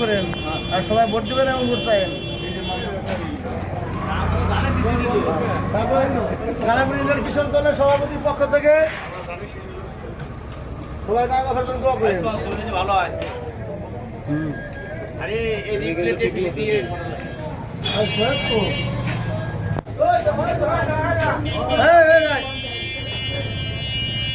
করেন। আর সবাই ভোট দেবেন এবং ভোট পাবেন। তারপরে কিশোর দলের সভাপতির পক্ষ থেকে সবাই দোয়া করেন। ভালো হয়। আরে এই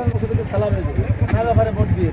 দেন খেলা হয়েছে। নাইবাবারে ভোট দিয়ে